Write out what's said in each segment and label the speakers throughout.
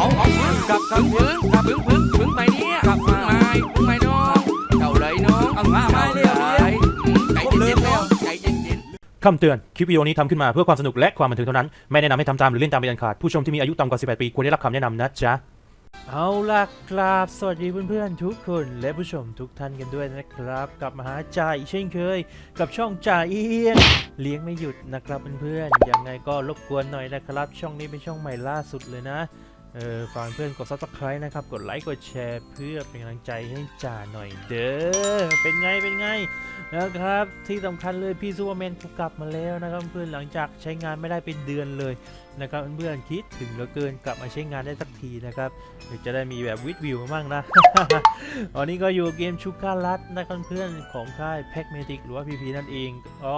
Speaker 1: เอาเอาพึ่งกับกับพึ่งกับพึ่งพึ่งพึ่งไปเนี่ยกับพึ่งไม้พึ่งไม้น้องเจ้าเลยน้อง
Speaker 2: เอามาไม้เร็ว
Speaker 1: ใจเย็นๆแล้วใจเย็นๆ
Speaker 3: คำเตือน คลิปวิดีโอนี้ทำขึ้นมาเพื่อความสนุกและความบันเทิงเท่านั้น ไม่แนะนำให้ทำตามหรือเล่นตามเป็นอันขาด ผู้ชมที่มีอายุต่ำกว่า 18 ปีควรได้รับคำแนะนำนะจ๊ะ เอาล่ะครับ สวัสดีเพื่อนๆทุกคนและผู้ชมทุกท่านกันด้วยนะครับ กลับมาหาจ่าอีกเช่นเคย กับช่องจ่าเอียงเลี้ยงไม่หยุดนะครับเพื่อนๆยังไงก็รบกวนหน่อยนะครับ ช่องนี้เป็นช่องใหม่ล่าสุดเลยนะ เออฝากเพื่อนกด subscribe นะครับ กดไลค์ กดแชร์เพื่อเป็นกำลังใจให้จ่าหน่อยเด้อ เป็นไง เป็นไงนะครับ ที่สำคัญเลยพี่ซูเปอร์แมนกลับมาแล้วนะครับเพื่อนหลังจากใช้งานไม่ได้เป็นเดือนเลยนะครับเพื่อนคิดถึงเหลือเกินกลับมาใช้งานได้สักทีนะครับเดี๋ยวจะได้มีแบบวิดวิวบ้างนะวันนี้ก็อยู่เกมชูการ์ลัดนะครับเพื่อนของค่ายแพ็กเมติกหรือว่าพีพีนั่นเองก็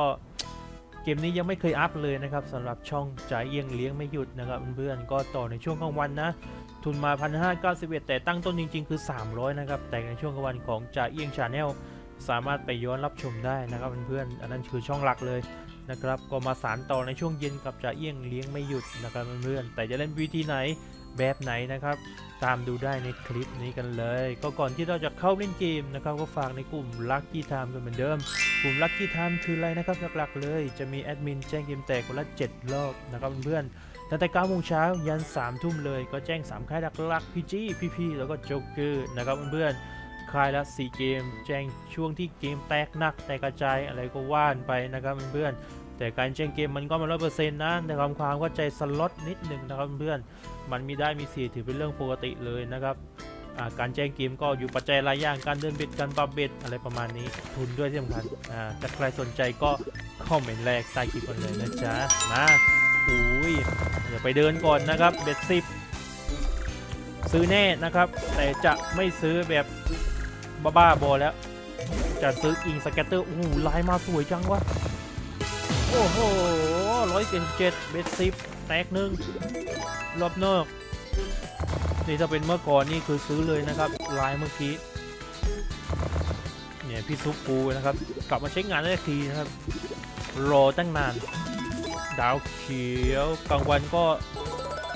Speaker 3: เกมนี้ยังไม่เคยอัพเลยนะครับสำหรับช่องจ่ายเอียงเลี้ยงไม่หยุดนะครับเพื่อนๆก็ต่อในช่วงกลางวันนะ ทุนมา 1,591 แต่ตั้งต้นจริง ๆ คือ 300 นะครับ แต่ในช่วงกลางวันของจ่าเอียงชาแนลสามารถไปย้อนรับชมได้นะครับเพื่อนๆอันนั้นคือช่องหลักเลยนะครับก็มาสารต่อในช่วงเย็นกับจ่าเอียงเลี้ยงไม่หยุดนะครับเพื่อนๆแต่จะเล่นวิธีไหน แบบไหนนะครับ ตามดูได้ในคลิปนี้กันเลย ก็ก่อนที่เราจะเข้าเล่นเกมนะครับก็ฝากในกลุ่ม Lucky Time กันเหมือนเดิม กลุ่ม Lucky Time คืออะไรนะครับหลักๆ เลย จะมีแอดมินแจ้งเกมแตกคนละ 7 รอบนะครับเพื่อนๆตั้งแต่9โมงเช้ายัน3ทุ่มเลยก็แจ้ง 3 ค่ายหลักๆ PG PP แล้วก็โจ๊กเกอร์นะครับเพื่อนๆค่ายละ 4 เกม แจ้งช่วงที่เกมแตกหนักแตกกระจายอะไรก็ว่านไปนะครับเพื่อน แต่การแจ้งเกมมันก็มาร้อยเปอร์เซ็นต์นะในความความเข้าใจสล็อตนิดหนึ่งนะครับเพื่อนมันมีได้มีเสียถือเป็นเรื่องปกติเลยนะครับการแจ้งเกมก็อยู่ปัจจัยหลายอย่างการเดินเบ็ดการปรับเบ็ดอะไรประมาณนี้ ทุนด้วยที่สำคัญอ่ใครสนใจก็คอมเมนต์แรกใต้คลิปกันเลยนะจ๊ะมาอุ้ยเดี๋ยวไปเดินก่อนนะครับเบ็ดสิบซื้อแน่นะครับ แต่จะไม่ซื้อแบบบ้าๆบอแล้ว จะซื้ออิงสเก็ตเตอร์โอ้โหลายมาสวยจังวะ โอ้โหร้อยเจ็ดเจ็ดเบ็ดสิบแตกหนึ่งรอบนอกนี่ถ้าเป็นเมื่อก่อนนี่คือซื้อเลยนะครับลายเมื่อกี้เนี่ยพี่ซุปปูนะครับ กลับมาใช้งานได้ทีนะครับ รอตั้งนาน ดาวเขียวกลางวันก็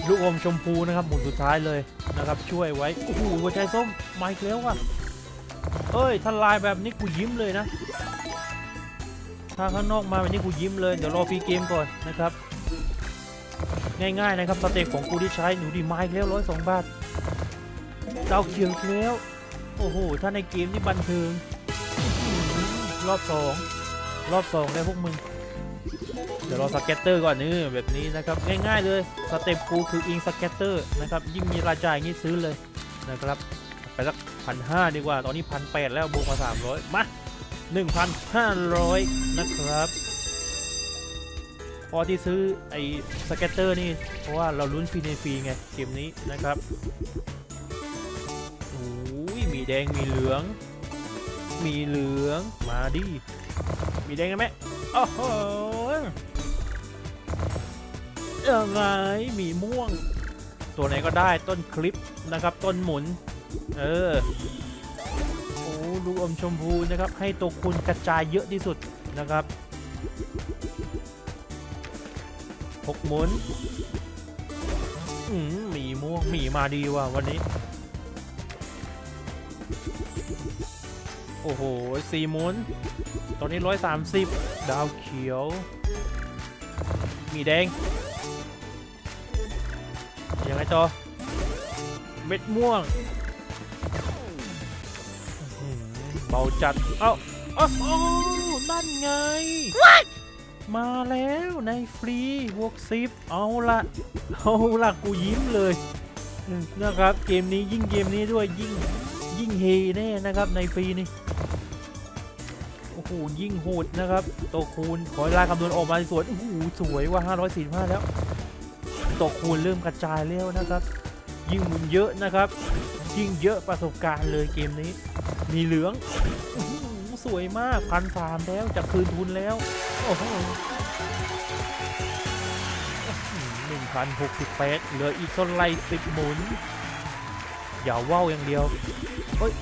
Speaker 3: ลูกอมชมพูนะครับหมุนสุดท้ายเลยนะครับช่วยไว้โอ้โหหัวใจส้มมาอีกแล้วว่ะเอ้ยถ้าลายแบบนี้กูยิ้มเลยนะ ถ้าข้างนอกมาแบบนี้กูยิ้มเลย เดี๋ยวรอฟรีเกมก่อนนะครับ ง่ายๆนะครับสเต็ปของกูที่ใช้หนูดีไมาอีกแล้วร้อยสองบาทดาวเขียวอีกแล้ว โอ้โห ถ้าในเกมนี่บันเทิง รอบสองรอบสองแล้พวกมึง เดี๋ยวเราสเก็ตเตอร์ก่อนนี่แบบนี้นะครับ ง่ายๆเลยสเต็ปกูคืออิงสเก็ตเตอร์นะครับ ยิ่งมีรายจ่ายอย่างนี้ซื้อเลยนะครับ ไปสักพันห้าดีกว่า ตอนนี้พันแปดแล้วบวกมาสามร้อยมา หนึ่งพันห้าร้อยนะครับ พอที่ซื้อไอ้สเก็ตเตอร์นี่ เพราะว่าเราลุ้นฟรีในฟรีไง เกมนี้นะครับโอ้ยมีแดงมีเหลือง มีเหลืองมาดิ มีแดงกันไหมโอ้โหยังไงมีม่วง ตัวไหนก็ได้ต้นคลิปนะครับ ต้นหมุน เออ ลูกอมชมพูนะครับ ให้ตัวคุณกระจายเยอะที่สุดนะครับหกหมุนอืมหมีม่วงหมีมาดีว่ะวันนี้ โอ้โหสี่หมุน ตอนนี้130ดาวเขียวมีแดงยังไงต่อเม็ดม่วง เบาจัดเอ้าเอ้าเอ้านั่นไง มาแล้วในฟรีบวกซิปเอาละเอาละกูยิ้มเลยนะครับ เกมนี้ยิ่งเกมนี้ด้วยยิ่งยิ่งเฮแน่นะครับในฟรีนี่โอ้โหยิ่งโหดนะครับตัวคูณขอเวลาคำนวณออกมาสวยโอ้โหสวยว่า 545 แล้วตัวคูณเริ่มกระจายแล้วนะครับ ยิ่งหมุนเยอะนะครับ ยิ่งเยอะประสบการณ์เลยเกมนี้ มีเหลืองโอ้โหสวยมากพันสามแล้วจะคืนทุนแล้ว โอ้โหหนึ่งพันหกสิบแปดเหลืออีกเท่าไรสิบหมุน อย่าว่าวอย่างเดียวเฮ้ย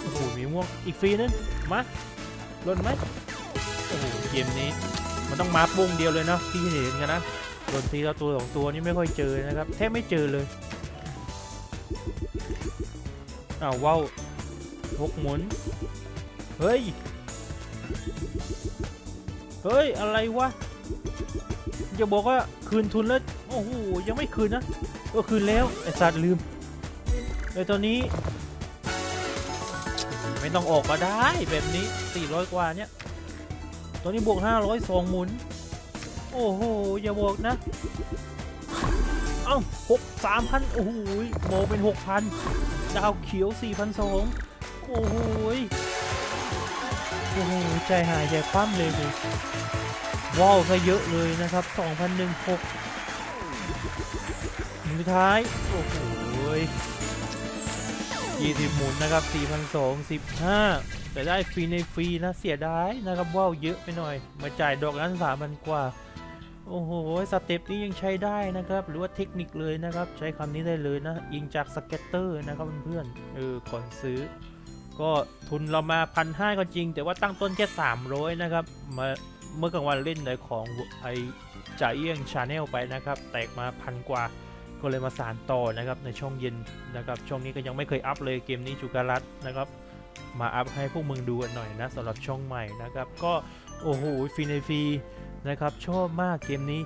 Speaker 3: โอ้โหมีม่วงอีกฟรีนึงมาลนไหมโอ้โหเกมนี้ มันต้องมาปุ้งเดียวเลยเนาะที่เห็นกันนะโดนทีละตัวสองตัวนี่ไม่ค่อยเจอนะครับแทบไม่เจอเลยอ้าวว้าว หกหมุน เฮ้ย เฮ้ย อะไรวะอย่าบอกว่าคืนทุนแล้ว โอ้โห ยังไม่คืนนะ ก็คืนแล้วไอ้สัตว์ลืมเลยตอนนี้ ไม่ต้องออกก็ได้แบบนี้ 400 กว่าเนี่ยตอนนี้บวก 500สองหมุน โอ้โห อย่าบอกนะ เอ้าหกสามพันโอ้โหโบเป็นหกพันดาวเขียวสี่พันสอง โอ้โหโอ้โหใจหายใจคว่ำเลยเลยว้าวซะเยอะเลยนะครับ2,016หมุนสุดท้าย โอ้โหย20 หมุนนะครับ4,215 แต่ได้ฟรีในฟรีนะ เสียดายนะครับว้าวเยอะไปหน่อย มาจ่ายดอกนั้น3,000 กว่า โอ้โห สเต็ปนี้ยังใช้ได้นะครับ หรือว่าเทคนิคเลยนะครับ ใช้คำนี้ได้เลยนะ ยิงจากสเก็ตเตอร์นะครับเพื่อนๆ เออก่อนซื้อ ก็ทุนเรามาพันห้าก็จริง แต่ว่าตั้งต้นแค่ 300 นะครับ มาเมื่อกลางวันเล่นในของไอจ่าเอี้ยงชาแนลไปนะครับ แตกมาพันกว่าก็เลยมาสารต่อนะครับในช่องเย็นนะครับ ช่องนี้ก็ยังไม่เคยอัพเลยเกมนี้จูการัตนะครับ มาอัพให้พวกมึงดูกันหน่อยนะสำหรับช่องใหม่นะครับ ก็โอ้โหฟรีในฟรีนะครับชอบมากเกมนี้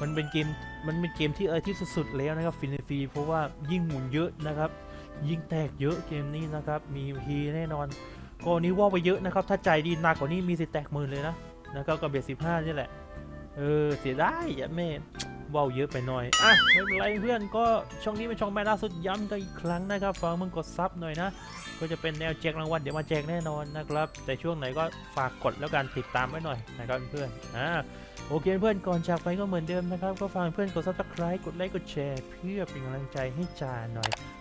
Speaker 3: มันเป็นเกมมันเป็นเกมที่เออที่สุดๆแล้วนะครับฟรีในฟีเพราะว่ายิ่งหมุนเยอะนะครับ ยิ่งแตกเยอะเกมนี้นะครับ มีฮีแน่นอนก็นี้ว่าไปเยอะนะครับ ถ้าใจดีหนักกว่านี้มีสิแตกหมื่นเลยนะนะครับกับเบียดสิบห้านี่แหละ เออ เสียดายอย่าแม่ว่าวเยอะไปหน่อย อะ ไม่เป็นไรเพื่อนก็ช่องนี้เป็นช่องแม่ล่าสุดย้ำกันอีกครั้งนะครับฟังมึงกดซับหน่อยนะ ก็จะเป็นแนวแจกรางวัลเดี๋ยวมาแจกแน่นอนนะครับ แต่ช่วงไหนก็ฝากกดแล้วกันติดตามไว้หน่อยนะครับเพื่อนอ่าโอเคเพื่อนก่อนจากไปก็เหมือนเดิมนะครับ ก็ฝากเพื่อนกด subscribe กดไลค์กดแชร์ เพื่อเป็นกำลังใจให้จ่าหน่อย